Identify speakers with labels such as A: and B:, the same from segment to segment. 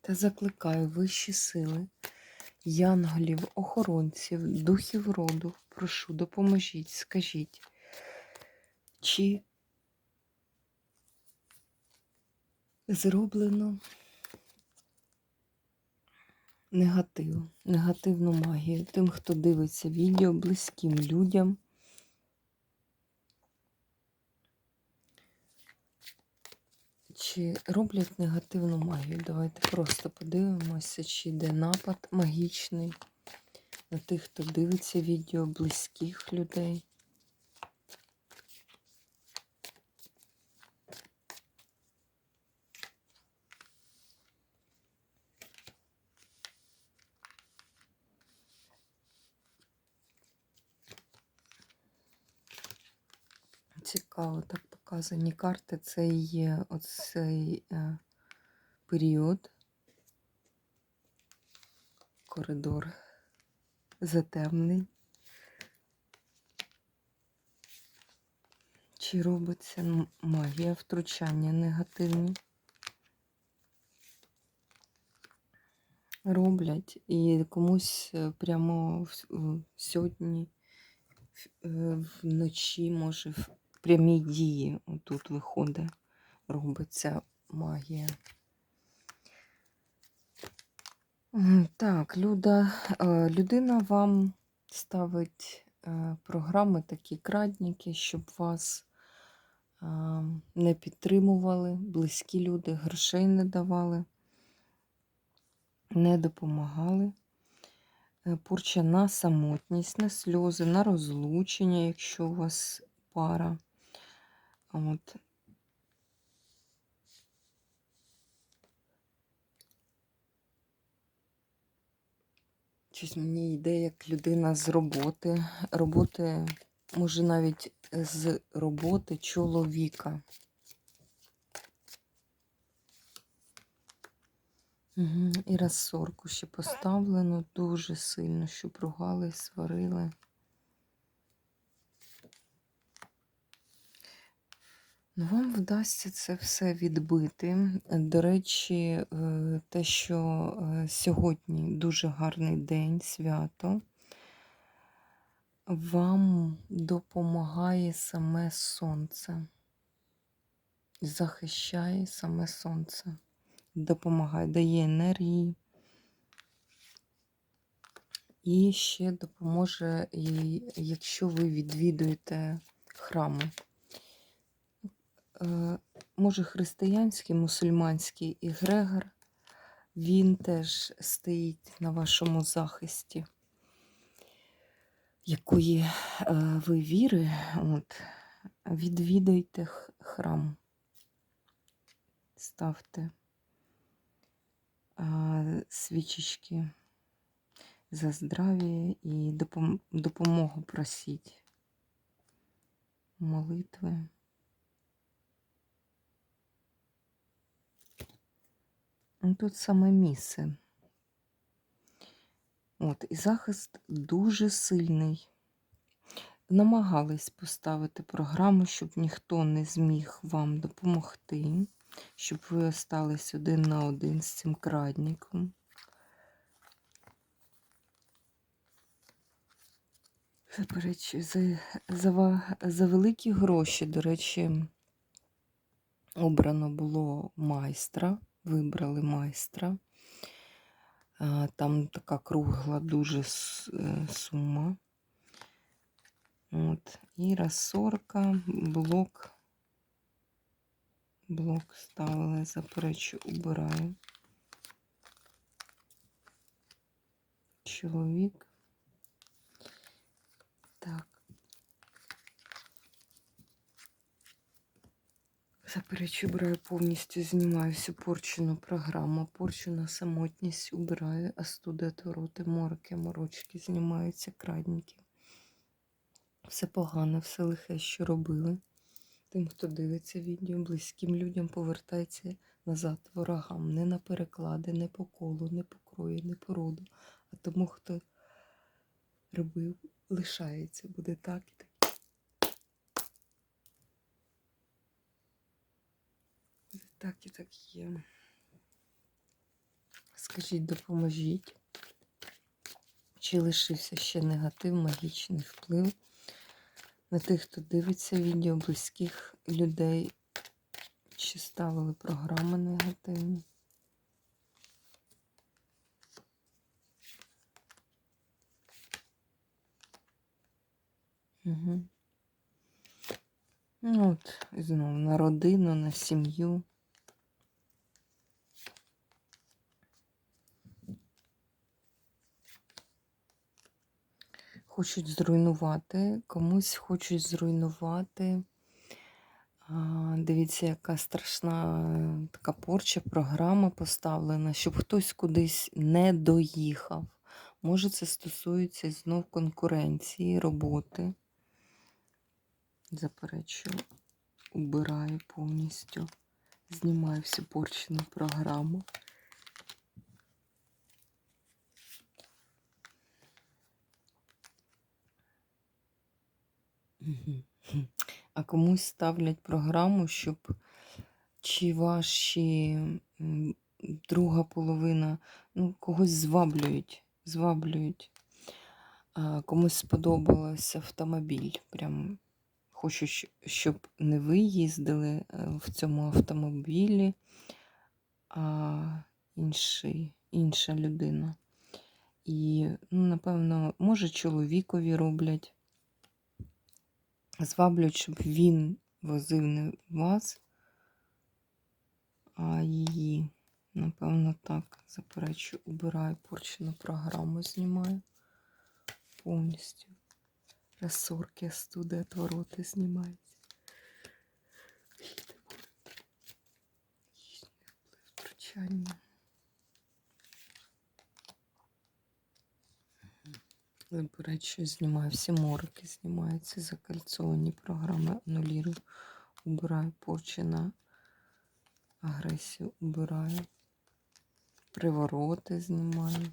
A: Та закликаю вищі сили, янголів, охоронців, духів роду, прошу, допоможіть, скажіть, чи зроблено негатив, негативну магію тим, хто дивиться відео близьким людям. Чи роблять негативну магію? Давайте просто подивимося, чи йде напад магічний на тих, хто дивиться відео близьких людей. Цікаво, так показані карти. Це є оцей е, період, коридор затемний. Чи робиться магія втручання негативні? Роблять і комусь е, прямо сьогодні е, вночі, може, прямій дії тут виходить, робиться магія. Так, Люда, е, людина вам ставить е, програми такі крадніки, щоб вас е, не підтримували, близькі люди, грошей не давали, не допомагали. Порча на самотність, на сльози, на розлучення, якщо у вас пара. От. Щось мені йде як людина з роботи. Роботи, може навіть з роботи чоловіка. Угу. І розсорку ще поставлено дуже сильно, щоб ругали, сварили. Вам вдасться це все відбити. До речі, е, те, що е, сьогодні дуже гарний день, свято, вам допомагає саме сонце. Захищає саме сонце. Допомагає, дає енергії. І ще допоможе, якщо ви відвідуєте храми. Е, може християнський, мусульманський і Грегор, він теж стоїть на вашому захисті, якої е, ви віри, от, відвідуйте х- храм, ставте е, свічечки за здрав'я і допомогу просіть, молитви. Тут саме місце. От, і захист дуже сильний. Намагались поставити програму, щоб ніхто не зміг вам допомогти, щоб ви остались один на один з цим крадником. Заперечую, за, за, за великі гроші, до речі, обрано було майстра, вибрали майстра. Там така кругла дуже е, сума. От. І розсорка, блок. Блок ставили, заперечу, убираю. Чоловік. Так. Заперечу, убираю повністю, знімаю всю порчену програму. Порчу на самотність убираю, астуди, отвороти, морки, морочки, знімаються крадніки. Все погане, все лихе, що робили. Тим, хто дивиться відео, близьким людям повертається назад ворогам. Не на переклади, не по колу, не по крою, не по роду. А тому, хто робив, лишається, буде так і так. Буде так і так є. Скажіть, допоможіть. Чи лишився ще негатив, магічний вплив на тих, хто дивиться відео близьких людей, чи ставили програми негативні? Угу. Ну от, знову на родину, на сім'ю. Хочуть зруйнувати, комусь хочуть зруйнувати. Дивіться, яка страшна е, така порча, програма поставлена, щоб хтось кудись не доїхав. Може, це стосується знов конкуренції, роботи. Заперечую, убираю повністю, знімаю всю порчену програму. А комусь ставлять програму, щоб чи ваші друга половина, ну, когось зваблюють, зваблюють. А, комусь сподобався автомобіль. Прям хочу, щоб не ви їздили е, в цьому автомобілі, а інший, інша людина. І, ну, напевно, може, чоловікові роблять зваблюють, щоб він возив не вас, а її. Напевно, так. Заперечу, убираю порчену програму, знімаю повністю. Ресорки, студи, отвороти знімаються. Їхнє втручання. Заперечую, знімаю всі морки, знімаються закольцовані програми, анулірую, убираю порчена агресію, убираю, привороти знімаю.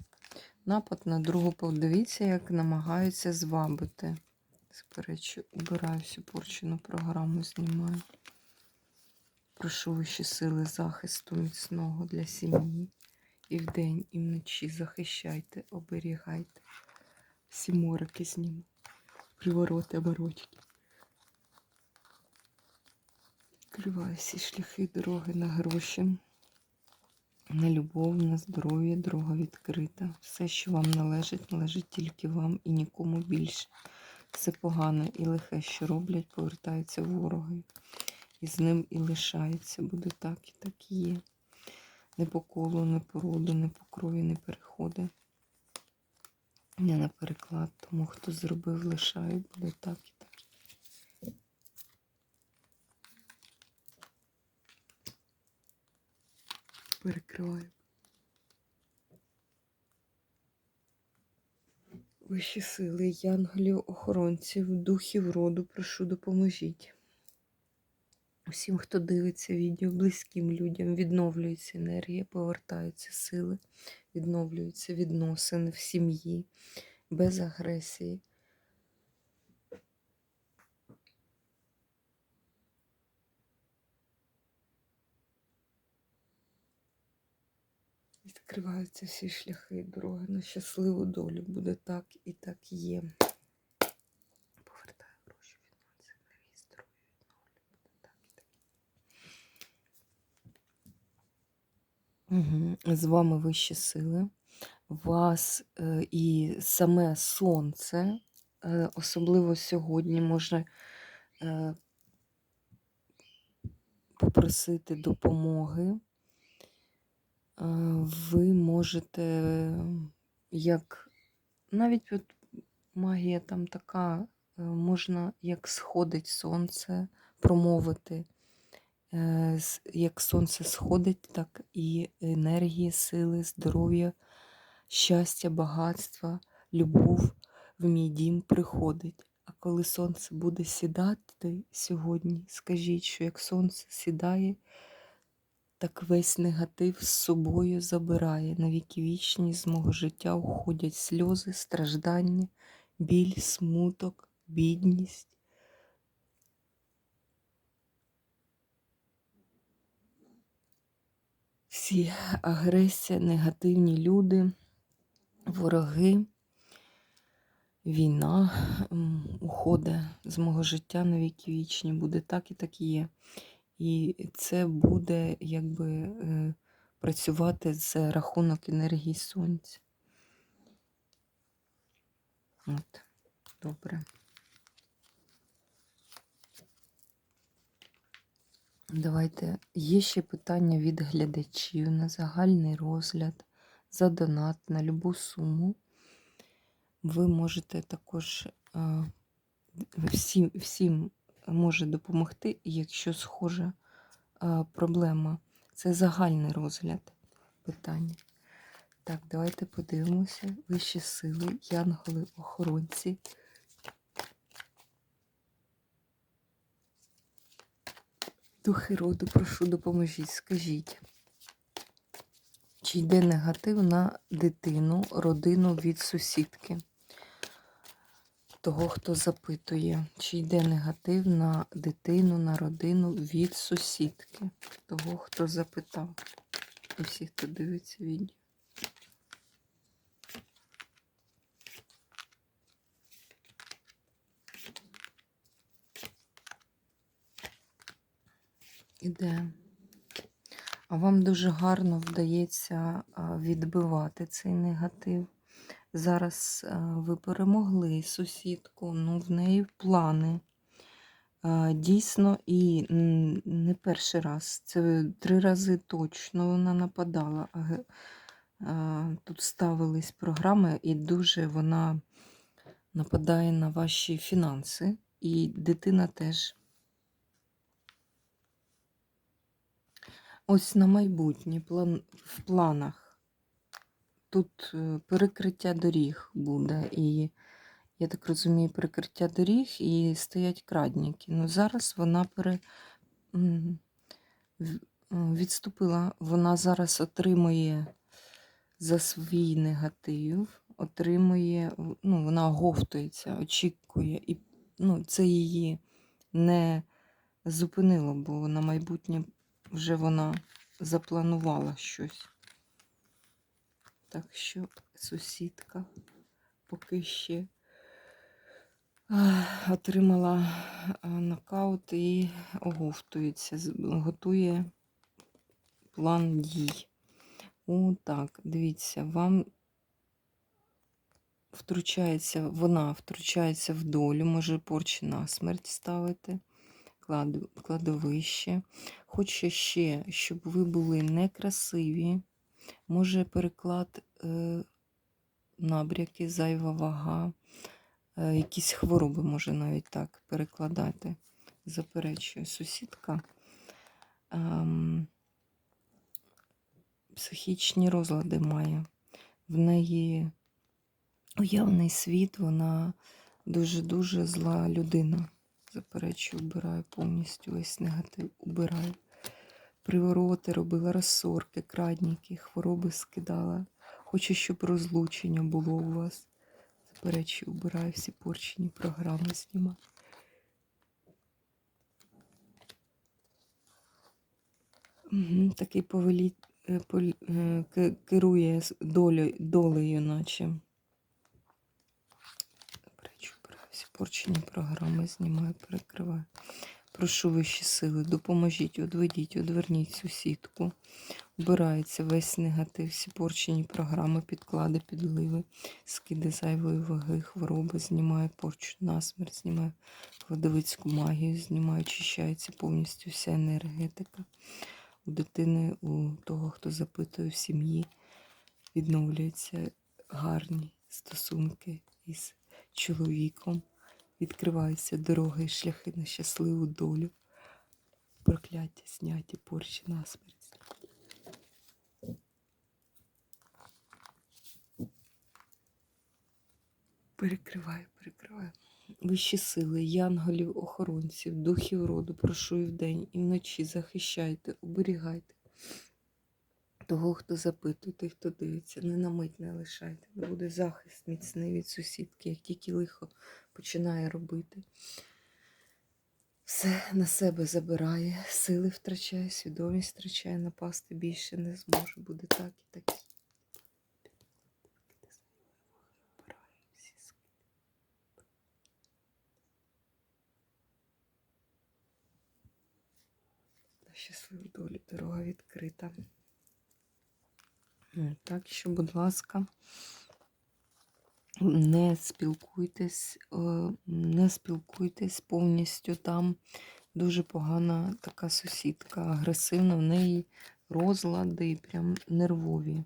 A: Напад на другу подивіться, як намагаються звабити. Заперечую, убираю всю порчену програму, знімаю. Прошу вищі сили захисту міцного для сім'ї. І вдень, і вночі захищайте, оберігайте. Всі мороки зніму. Привороти, оборочки. Відкриваю всі шляхи, дороги на гроші, на любов, на здоров'я, дорога відкрита. Все, що вам належить, належить тільки вам і нікому більше. Все погане і лихе, що роблять, повертаються вороги. І з ним і лишається. Буде так і так і є. Не по колу, не по роду, не по крові не переходить. Не на переклад, тому хто зробив, лишаю, буде так і так. Перекриваю. Вищі сили, янголів, охоронців, духів роду, прошу, допоможіть. Усім, хто дивиться відео, близьким людям відновлюється енергія, повертаються сили, відновлюються відносини в сім'ї, без агресії. Відкриваються всі шляхи, дороги на щасливу долю. Буде так і так є. Повертаю гроші, фінанси, нові здоров'я, відновлю. Буде так і так. З вами вищі сили. Вас е, і саме сонце, е, особливо сьогодні, може е, попросити допомоги. Ви можете, як навіть от магія там така, можна як сходить сонце, промовити Як сонце сходить, так і енергії, сили, здоров'я, щастя, багатства, любов в мій дім приходить. А коли сонце буде сідати сьогодні, скажіть, що як сонце сідає, так весь негатив з собою забирає. На віки вічні з мого життя уходять сльози, страждання, біль, смуток, бідність. Всі агресія, негативні люди, вороги, війна м, уходить з мого життя на віки вічні. Буде так і так і є. І це буде якби е, працювати за рахунок енергії сонця. От, добре. Давайте. Є ще питання від глядачів на загальний розгляд, за донат на любу суму. Ви можете також всім, всім може допомогти, якщо схожа проблема. Це загальний розгляд питання. Так, давайте подивимося. Вищі сили, янголи, охоронці. Духи роду, прошу, допоможіть, скажіть. Чи йде негатив на дитину, родину від сусідки? Того, хто запитує, чи йде негатив на дитину, на родину від сусідки? Того, хто запитав. І всі, хто дивиться відео. Іде. А вам дуже гарно вдається відбивати цей негатив. Зараз ви перемогли сусідку, ну в неї плани. Дійсно, і не перший раз. Це три рази точно вона нападала. Тут ставились програми, і дуже вона нападає на ваші фінанси. І дитина теж. Ось на майбутнє план, в планах. Тут е, перекриття доріг буде. І, я так розумію, перекриття доріг і стоять крадніки. Ну, зараз вона пере, м, відступила. Вона зараз отримує за свій негатив, отримує, ну, вона оговтується, очікує. І ну, це її не зупинило, бо на майбутнє вже вона запланувала щось. Так що сусідка поки ще отримала нокаут і оговтується, готує план дій. О, так, дивіться, вам втручається, вона втручається в долю, може порчі на смерть ставити, кладовище. Хоче ще, щоб ви були некрасиві, може переклад е, набряки, зайва вага, е, якісь хвороби може навіть так перекладати. Заперечую, сусідка. Ем, психічні розлади має. В неї уявний світ, вона дуже-дуже зла людина. Заперечую, убираю повністю весь негатив, убираю. Привороти робила розсорки, крадніки, хвороби скидала. Хочу, щоб розлучення було у вас. Заперечую, убираю всі порчені програми, знімаю. Мгм, Такий повелі... е, е, керує долею, долею, наче. Заперечую, убираю всі порчені програми, знімаю, перекриваю. Прошу вищі сили, допоможіть, одведіть, одверніть цю сітку. Убирається весь негатив, всі порчені програми, підклади, підливи, скиди зайвої ваги, хвороби, знімає порчу, насмерть, знімає кладовицьку магію, знімає, очищається повністю вся енергетика. У дитини, у того, хто запитує в сім'ї, відновлюються гарні стосунки із чоловіком. Відкриваються дороги і шляхи на щасливу долю. прокляття зняті, порчі на смерть. Перекриваю, перекриваю. Вищі сили, янголів, охоронців, духів роду, прошу і вдень, і вночі захищайте, оберігайте. Того, хто запитує, тих, хто дивиться, не на мить не лишайте. Буде захист міцний від сусідки, як тільки лихо починає робити. Все на себе забирає, сили втрачає, свідомість втрачає, напасти більше не зможе. Буде так і так. Щасливу долю дорога відкрита. М, Так що, будь ласка, не спілкуйтесь, е, не спілкуйтесь повністю там. Дуже погана така сусідка, агресивна, в неї розлади, прям нервові.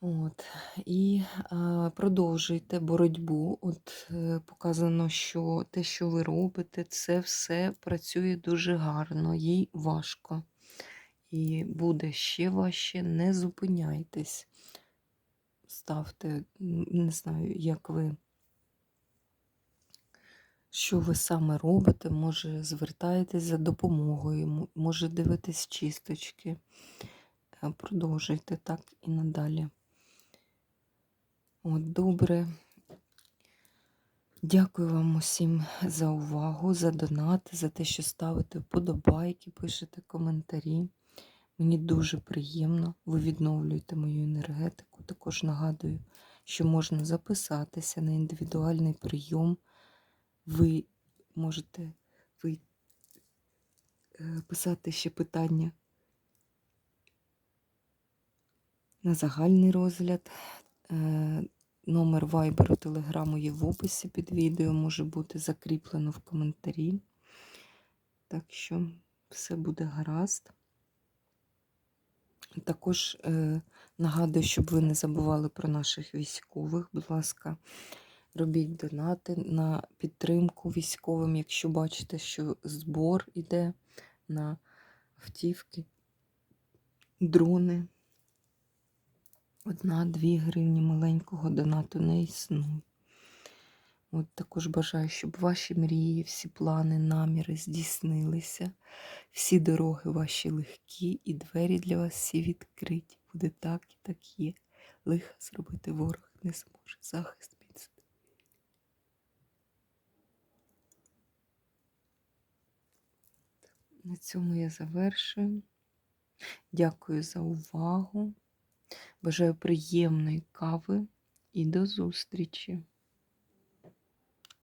A: От. І е, продовжуйте боротьбу. От е, показано, що те, що ви робите, це все працює дуже гарно, їй важко. І буде ще важче, не зупиняйтесь. Ставте, не знаю, як ви, що ви саме робите, може звертаєтесь за допомогою, може дивитесь чисточки. Е, Продовжуйте так і надалі. От, добре. Дякую вам усім за увагу, за донати, за те, що ставите вподобайки, пишете коментарі. Мені дуже приємно. Ви відновлюєте мою енергетику. Також нагадую, що можна записатися на індивідуальний прийом. Ви можете ви, е, писати ще питання на загальний розгляд. Е, Номер вайберу телеграму є в описі під відео, може бути закріплено в коментарі. Так що все буде гаразд. Також е, нагадую, щоб ви не забували про наших військових. Будь ласка, робіть донати на підтримку військовим, якщо бачите, що збор іде на автівки, дрони. Одна-дві гривні маленького донату не існує. От також бажаю, щоб ваші мрії, всі плани, наміри здійснилися, всі дороги ваші легкі, і двері для вас всі відкриті. Буде так і так є. Лиха зробити ворог не зможе. Захист міцний. На цьому я завершую. Дякую за увагу. Бажаю приємної кави і до зустрічі!